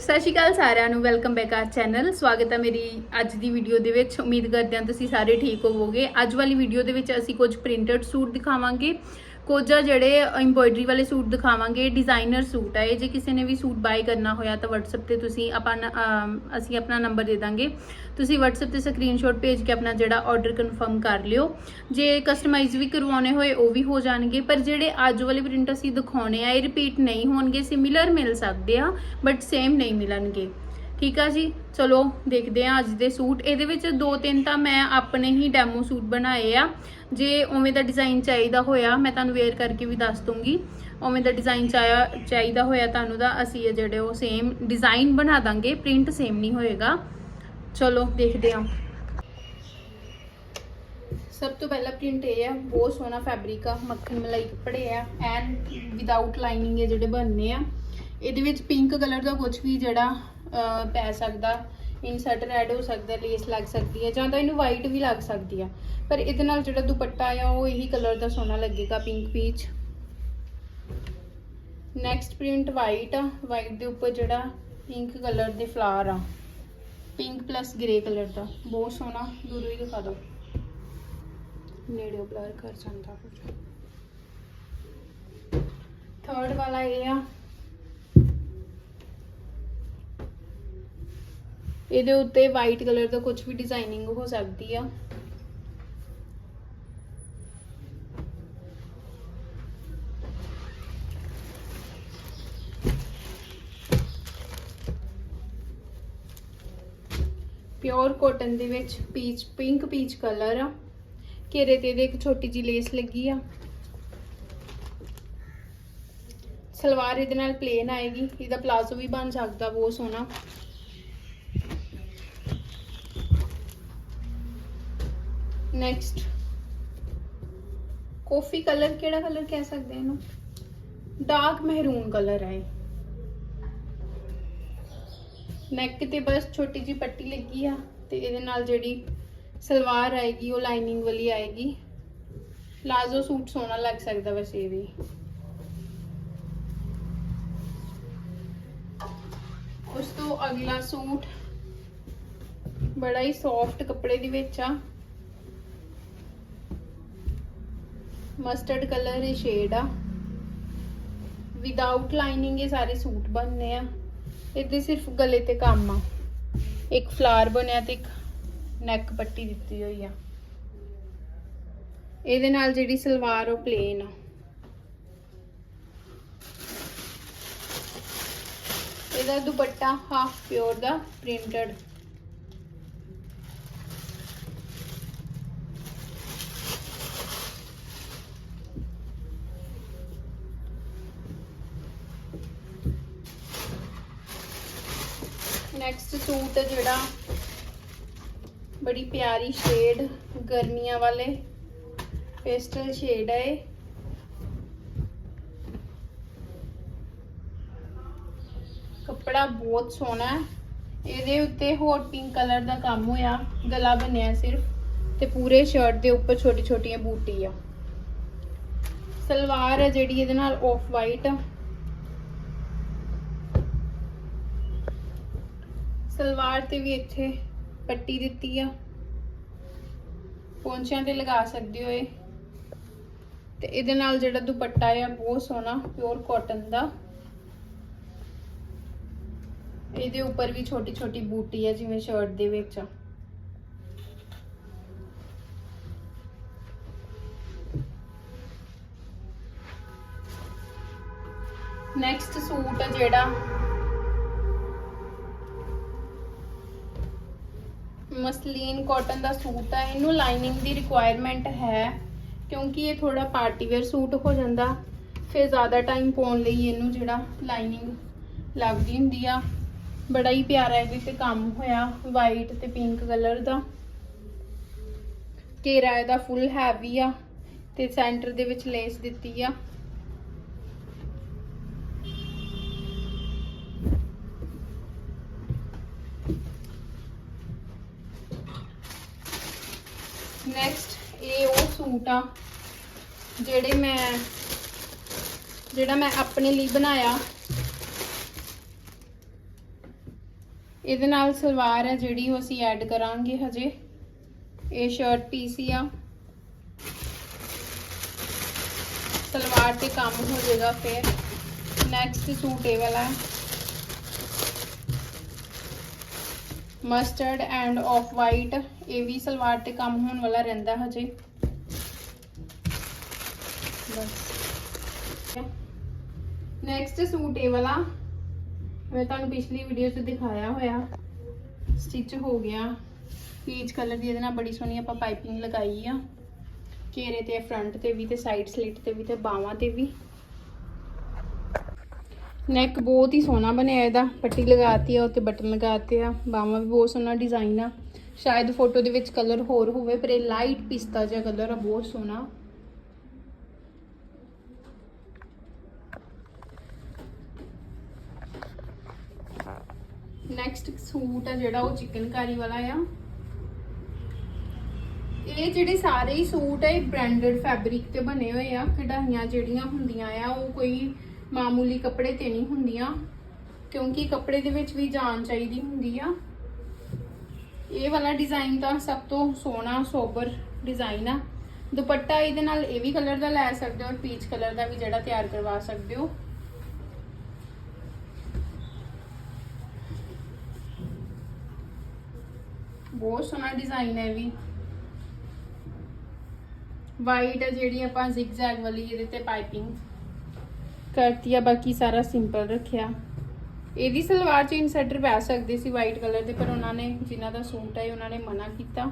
ਸਤਿ ਸ਼੍ਰੀ ਅਕਾਲ ਸਾਰਿਆਂ ਨੂੰ ਵੈਲਕਮ ਬੈਕ ਆਰ ਚੈਨਲ ਸਵਾਗਤ ਹੈ ਮੇਰੀ ਅੱਜ ਦੀ ਵੀਡੀਓ ਦੇ ਵਿੱਚ। ਉਮੀਦ ਕਰਦੇ ਹਾਂ ਤੁਸੀਂ ਸਾਰੇ ਠੀਕ ਹੋਵੋਗੇ। ਅੱਜ ਵਾਲੀ ਵੀਡੀਓ ਦੇ ਵਿੱਚ ਅਸੀਂ ਕੁਝ ਪ੍ਰਿੰਟਡ ਸੂਟ ਦਿਖਾਵਾਂਗੇ। ਕੁਝ ਜਿਹੜੇ ਐਮਬੋਇਡਰੀ ਵਾਲੇ ਸੂਟ ਦਿਖਾਵਾਂਗੇ ਡਿਜ਼ਾਈਨਰ ਸੂਟ ਆ ਇਹ, ਜੇ ਕਿਸੇ ਨੇ ਵੀ ਸੂਟ ਬਾਈ ਕਰਨਾ ਹੋਇਆ ਤਾਂ WhatsApp ਤੇ ਤੁਸੀਂ ਆਪਾਂ ਅਸੀਂ ਆਪਣਾ ਨੰਬਰ ਦੇ ਦਾਂਗੇ। ਤੁਸੀਂ WhatsApp ਤੇ ਸਕਰੀਨਸ਼ਾਟ ਭੇਜ ਕੇ ਆਪਣਾ ਜਿਹੜਾ ਆਰਡਰ ਕਨਫਰਮ ਕਰ ਲਿਓ। ਜੇ ਕਸਟਮਾਈਜ਼ ਵੀ ਕਰਵਾਉਣੇ ਹੋਏ, ਉਹ ਵੀ ਹੋ ਜਾਣਗੇ। ਪਰ ਜਿਹੜੇ ਅੱਜ ਵਾਲੇ ਪ੍ਰਿੰਟ ਅਸੀਂ ਦਿਖਾਉਣੇ ਆ, ਇਹ ਰਿਪੀਟ ਨਹੀਂ ਹੋਣਗੇ ਸਿਮਿਲਰ ਮਿਲ ਸਕਦੇ ਆ ਬਟ ਸੇਮ ਨਹੀਂ ਮਿਲਣਗੇ। ਠੀਕ ਆ ਜੀ? ਚਲੋ, ਦੇਖਦੇ ਆ ਅੱਜ ਦੇ ਸੂਟ। ਇਹਦੇ ਵਿੱਚ ਦੋ ਤਿੰਨ ਤਾਂ ਮੈਂ ਆਪਣੇ ਹੀ ਡੈਮੋ ਸੂਟ ਬਣਾਏ ਆ। ਜੇ ਉਵੇਂ ਦਾ ਡਿਜ਼ਾਈਨ ਚਾਹੀਦਾ ਹੋਇਆ, ਮੈਂ ਤੁਹਾਨੂੰ ਵੇਅਰ ਕਰਕੇ ਵੀ ਦੱਸ ਦੂੰਗੀ। ਉਵੇਂ ਦਾ ਡਿਜ਼ਾਈਨ ਚਾਹੀਦਾ ਹੋਇਆ ਤੁਹਾਨੂੰ ਤਾਂ ਅਸੀਂ ਇਹ ਜਿਹੜੇ ਉਹ ਸੇਮ ਡਿਜ਼ਾਈਨ ਬਣਾ ਦਾਂਗੇ। ਪ੍ਰਿੰਟ ਸੇਮ ਨਹੀਂ ਹੋਏਗਾ। ਚਲੋ, ਦੇਖਦੇ ਹਾਂ ਸਭ ਤੋਂ ਪਹਿਲਾ ਪ੍ਰਿੰਟ ਇਹ ਹੈ ਬਹੁਤ ਸੋਹਣਾ ਫੈਬਰਿਕ ਆ, ਮੱਖਣ ਮਲਾਈ ਕੱਪੜੇ ਆ ਐਂਡ ਵਿਦਆਊਟ ਲਾਈਨਿੰਗ ਇਹ ਜਿਹੜੇ ਬਣਨੇ ਆ। ਇਹਦੇ ਵਿੱਚ ਪਿੰਕ ਕਲਰ ਦਾ ਕੁਝ ਵੀ ਜਿਹੜਾ ਪੈ ਸਕਦਾ ਇਨਸਰਟ ਰੈਡ ਹੋ ਸਕਦਾ ਲੇਸ ਲੱਗ ਸਕਦੀ ਹੈ, ਜਾਂ ਤਾਂ ਇਹਨੂੰ ਵਾਈਟ ਵੀ ਲੱਗ ਸਕਦੀ ਆ। ਪਰ ਇਹਦੇ ਨਾਲ ਜਿਹੜਾ ਦੁਪੱਟਾ ਆ, ਉਹ ਇਹੀ ਕਲਰ ਦਾ ਸੋਹਣਾ ਲੱਗੇਗਾ pink peach next print white ਆ ਵਾਈਟ ਦੇ ਉੱਪਰ ਜਿਹੜਾ ਪਿੰਕ ਕਲਰ ਦੇ ਫਲਾਵਰ ਆ। ਪਿੰਕ ਪਲੱਸ ਗ੍ਰੇ ਕਲਰ ਦਾ, ਬਹੁਤ ਸੋਹਣਾ ਦੂਰੋਂ ਹੀ ਦਿਖਾ ਦਿਓ। ਨੇੜਿਓਂ ਬਲਰ ਕਰ ਜਾਂਦਾ। ਕੁਝ ਥਰਡ ਵਾਲਾ ਇਹ ਆ ਇਹਦੇ ਉੱਤੇ ਵਾਈਟ ਕਲਰ ਦਾ ਕੁਝ ਵੀ ਡਿਜ਼ਾਈਨਿੰਗ ਹੋ ਸਕਦੀ ਆ। ਪਿਓਰ ਕਾਟਨ ਦੇ ਵਿੱਚ ਪੀਚ ਪਿੰਕ ਪੀਚ ਕਲਰ ਆ। ਘੇਰੇ ਤੇ ਇਹਦੇ ਇੱਕ ਛੋਟੀ ਜਿਹੀ ਲੇਸ ਲੱਗੀ ਆ। ਸਲਵਾਰ ਇਹਦੇ ਨਾਲ ਪਲੇਨ ਆਏਗੀ, ਇਹਦਾ ਪਲਾਜ਼ੋ ਵੀ ਬਣ ਸਕਦਾ, ਬਹੁਤ ਸੋਹਣਾ। ਨੈਕਸਟ ਕਾਫੀ ਕਲਰ ਕਿਹੜਾ ਕਲਰ ਕਹਿ ਸਕਦੇ ਇਹਨੂੰ? ਡਾਰਕ ਮਹਿਰੂਨ ਕਲਰ ਹੈ ਨੈਕ ਤੇ ਬਸ ਛੋਟੀ ਜੀ ਪੱਟੀ ਲੱਗੀ ਆ ਤੇ ਇਹਦੇ ਨਾਲ ਜਿਹੜੀ ਸਲਵਾਰ ਆਏਗੀ, ਉਹ ਲਾਈਨਿੰਗ ਵਾਲੀ ਆਏਗੀ। ਪਲਾਜ਼ੋ ਸੂਟ ਸੋਹਣਾ ਲੱਗ ਸਕਦਾ ਵੈਸੇ ਵੀ। ਉਸ ਤੋਂ ਅਗਲਾ ਸੂਟ ਬੜਾ ਹੀ ਸੌਫਟ ਕੱਪੜੇ ਦੇ ਵਿੱਚ ਆ। ਮਸਟਰਡ ਕਲਰ ਇਹ ਸ਼ੇਡ ਆ। ਵਿਦਆਊਟ ਲਾਈਨਿੰਗ ਇਹ ਸਾਰੇ ਸੂਟ ਬਣਨੇ ਆ। ਇਹਦੇ ਸਿਰਫ ਗਲੇ ਤੇ ਕੰਮ ਆ। ਇੱਕ ਫਲਾਰ ਬਣਿਆ ਤੇ ਇੱਕ ਨੈਕ ਪੱਟੀ ਦਿੱਤੀ ਹੋਈ ਆ। ਇਹਦੇ ਨਾਲ ਜਿਹੜੀ ਸਲਵਾਰ ਉਹ ਪਲੇਨ ਆ। ਇਹਦਾ ਦੁਪੱਟਾ ਹਾਫ ਪਿਓਰ ਦਾ ਪ੍ਰਿੰਟਡ ਨੈਕਸਟ ਸੂਟ ਜਿਹੜਾ ਬੜੀ ਪਿਆਰੀ ਸ਼ੇਡ ਗਰਮੀਆਂ ਵਾਲੇ ਪੇਸਟਲ ਸ਼ੇਡ ਹੈ ਇਹ। ਕੱਪੜਾ ਬਹੁਤ ਸੋਹਣਾ ਹੈ। ਇਹਦੇ ਉੱਤੇ ਹੌਟ ਪਿੰਕ ਕਲਰ ਦਾ ਕੰਮ ਹੋਇਆ। ਗਲਾ ਬਣਿਆ ਸਿਰਫ ਤੇ ਪੂਰੇ ਸ਼ਰਟ ਦੇ ਉੱਪਰ ਛੋਟੀ ਛੋਟੀਆਂ ਬੂਟੀ ਆ ਸਲਵਾਰ ਹੈ ਜਿਹੜੀ ਇਹਦੇ ਨਾਲ ਆਫ ਵਾਈਟ ਸਲਵਾਰ ਤੇ ਵੀ ਇੱਥੇ ਪੱਟੀ ਦਿੱਤੀ ਆ। ਪੌਂਚਿਆਂ ਤੇ ਲਗਾ ਸਕਦੇ ਹੋ ਇਹ। ਤੇ ਇਹਦੇ ਨਾਲ ਜਿਹੜਾ ਦੁਪੱਟਾ ਆ, ਬਹੁਤ ਸੋਹਣਾ ਪਿਓਰ ਕਾਟਨ ਦਾ। ਇਹਦੇ ਉੱਪਰ ਵੀ ਛੋਟੀ ਛੋਟੀ ਬੂਟੀ ਆ, ਜਿਵੇਂ ਸ਼ਰਟ ਦੇ ਵਿੱਚ। ਨੈਕਸਟ ਸੂਟ ਆ ਜਿਹੜਾ ਮਸਲੀਨ ਕਾਟਨ ਦਾ ਸੂਟ ਆ, ਇਹਨੂੰ ਲਾਈਨਿੰਗ ਦੀ ਰਿਕੁਆਇਰਮੈਂਟ ਹੈ, ਕਿਉਂਕਿ ਇਹ ਥੋੜਾ ਪਾਰਟੀ ਵੇਅਰ ਸੂਟ ਹੋ ਜਾਂਦਾ। ਫਿਰ ਜ਼ਿਆਦਾ ਟਾਈਮ ਪਾਉਣ ਲਈ ਇਹਨੂੰ ਜਿਹੜਾ ਲਾਈਨਿੰਗ ਲੱਗਦੀ ਹੁੰਦੀ ਆ, ਬੜਾ ਹੀ ਪਿਆਰਾ ਇਹਦੇ ਤੇ ਕੰਮ ਹੋਇਆ ਵਾਈਟ ਤੇ ਪਿੰਕ ਕਲਰ ਦਾ। ਘੇਰਾ ਇਹਦਾ ਫੁੱਲ ਹੈਵੀ ਆ, ਤੇ ਸੈਂਟਰ ਦੇ ਵਿੱਚ ਲੇਸ ਦਿੱਤੀ ਆ। ਨੈਕਸਟ ਇਹ ਉਹ ਸੂਟ ਆ ਜਿਹੜੇ ਮੈਂ ਜਿਹੜਾ ਮੈਂ ਆਪਣੇ ਲਈ ਬਣਾਇਆ। ਇਹਦੇ ਨਾਲ ਸਲਵਾਰ ਹੈ ਜਿਹੜੀ ਉਹ ਅਸੀਂ ਐਡ ਕਰਾਂਗੇ ਹਜੇ। ਇਹ ਸ਼ਰਟ ਪੀਸ ਹੀ ਆ। ਸਲਵਾਰ ਤੇ ਕੰਮ ਹੋ ਜਾਏਗਾ ਫਿਰ। ਨੈਕਸਟ ਸੂਟ ਇਹ ਵਾਲਾ। ਮਸਟਰਡ ਐਂਡ ਆਫ ਵਾਈਟ ਇਹ ਵੀ ਸਲਵਾਰ ਤੇ ਕੰਮ ਹੋਣ ਵਾਲਾ ਰਹਿੰਦਾ ਹਜੇ। ਬਸ। ਨੈਕਸਟ ਸੂਟ ਇਹ ਵਾਲਾ। ਮੈਂ ਤੁਹਾਨੂੰ ਪਿਛਲੀ ਵੀਡੀਓ 'ਚ ਦਿਖਾਇਆ ਹੋਇਆ। ਸਟਿਚ ਹੋ ਗਿਆ। ਪੀਚ ਕਲਰ ਦੀ ਇਹਦੇ ਨਾਲ ਬੜੀ ਸੋਹਣੀ ਆਪਾਂ ਪਾਈਪਿੰਗ ਲਗਾਈ ਆ। ਘੇਰੇ ਤੇ ਫਰੰਟ ਤੇ ਵੀ ਤੇ ਸਾਈਡ ਸਲਿਟ ਤੇ ਵੀ ਤੇ ਬਾਹਾਂ ਤੇ ਵੀ। ਨੈਕ ਬਹੁਤ ਹੀ ਸੋਹਣਾ ਬਣਿਆ ਇਹਦਾ, ਪੱਟੀ ਲਗਾਤੀ ਆ ਉੱਤੇ ਬਟਨ ਲਗਾਤੇ ਆ ਬਾਹਾਂ ਵੀ ਬਹੁਤ ਸੋਹਣਾ ਡਿਜ਼ਾਈਨ ਆ। ਸ਼ਾਇਦ ਫੋਟੋ ਦੇ ਵਿੱਚ ਕਲਰ ਹੋਰ ਹੋਵੇ, ਪਰ ਇਹ ਲਾਈਟ ਪਿਸਤਾ ਜਿਹਾ ਕਲਰ ਆ, ਬਹੁਤ ਸੋਹਣਾ। ਨੈਕਸਟ ਸੂਟ ਆ ਜਿਹੜਾ ਉਹ ਚਿਕਨਕਾਰੀ ਵਾਲਾ ਆ। ਇਹ ਜਿਹੜੇ ਸਾਰੇ ਹੀ ਸੂਟ ਆ, ਇਹ ਬ੍ਰਾਂਡਡ ਫੈਬਰਿਕ ਤੇ ਬਣੇ ਹੋਏ ਆ, ਕਢਾਈਆਂ ਜਿਹੜੀਆਂ ਹੁੰਦੀਆਂ ਆ, ਉਹ ਕੋਈ ਮਾਮੂਲੀ ਕੱਪੜੇ ਤੇ ਨਹੀਂ ਹੁੰਦੀਆਂ, ਕਿਉਂਕਿ ਕੱਪੜੇ ਦੇ ਵਿੱਚ ਵੀ ਜਾਨ ਚਾਹੀਦੀ ਹੁੰਦੀ ਆ। ਇਹ ਵਾਲਾ ਡਿਜ਼ਾਈਨ ਤਾਂ ਸਭ ਤੋਂ ਸੋਹਣਾ, ਸੋਬਰ ਡਿਜ਼ਾਈਨ ਆ। ਦੁਪੱਟਾ ਇਹਦੇ ਨਾਲ ਇਹ ਵੀ ਕਲਰ ਦਾ ਲੈ ਸਕਦੇ ਹੋ ਔਰ ਪੀਚ ਕਲਰ ਦਾ ਵੀ ਜਿਹੜਾ ਤਿਆਰ ਕਰਵਾ ਸਕਦੇ ਹੋ। ਬਹੁਤ ਸੋਹਣਾ ਡਿਜ਼ਾਈਨ ਹੈ ਇਹ ਵੀ। ਵਾਈਟ ਜਿਹੜੀ ਆਪਾਂ ਜ਼ਿਗਜ਼ੈਗ ਵਾਲੀ, ਇਹਦੇ ਤੇ ਪਾਈਪਿੰਗ ਕਰਤੀ ਆ, ਬਾਕੀ ਸਾਰਾ ਸਿੰਪਲ ਰੱਖਿਆ। ਇਹਦੀ ਸਲਵਾਰ ਚ ਇਨਸੈਟਰ ਪੈ ਸਕਦੇ ਸੀ ਵਾਈਟ ਕਲਰ ਦੇ, ਪਰ ਉਹਨਾਂ ਨੇ, ਜਿਨ੍ਹਾਂ ਦਾ ਸੂਟ ਹੈ, ਉਹਨਾਂ ਨੇ ਮਨਾ ਕੀਤਾ।